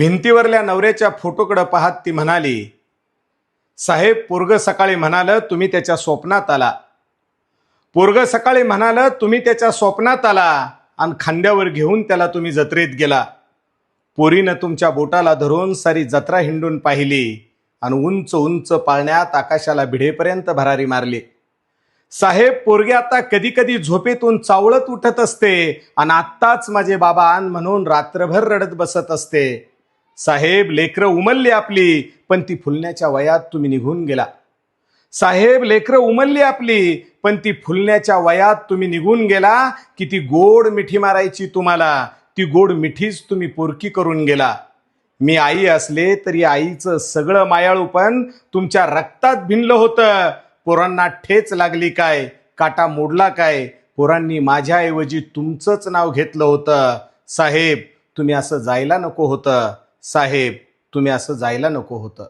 भिंतीवरल्या नवऱ्याच्या फोटोकडं पाहत ती म्हणाली साहेब पोरग सकाळी म्हणाल तुम्ही त्याच्या स्वप्नात आला. पोरग सकाळी म्हणाल तुम्ही त्याच्या स्वप्नात आला आणि खांद्यावर घेऊन त्याला तुम्ही जत्रेत गेला. पोरीनं तुमच्या बोटाला धरून सारी जत्रा हिंडून पाहिली आणि उंच उंच पाळण्यात आकाशाला भिडेपर्यंत भरारी मारली. साहेब पोरगे आता कधी कधी झोपेतून चावळत उठत असते आणि आत्ताच माझे बाबा आण म्हणून रात्रभर रडत बसत असते. साहेब लेकरं उमलली आपली पण ती फुलण्याच्या वयात तुम्ही निघून गेला. साहेब लेकरं उमलली आपली पण ती फुलण्याच्या वयात तुम्ही निघून गेला की ती गोड मिठी मारायची तुम्हाला ती गोड मिठीच तुम्ही पोरकी करून गेला. मी आई असले तरी आईचं सगळं मायाळूपण तुमच्या रक्तात भिनलं होतं. पोरांना ठेच लागली काय? काटा मोडला काय? पोरांनी माझ्याऐवजी तुमचंच नाव घेतलं होतं. साहेब तुम्ही असं जायला नको होतं. साहेब तुम्ही असं जायला नको होतं.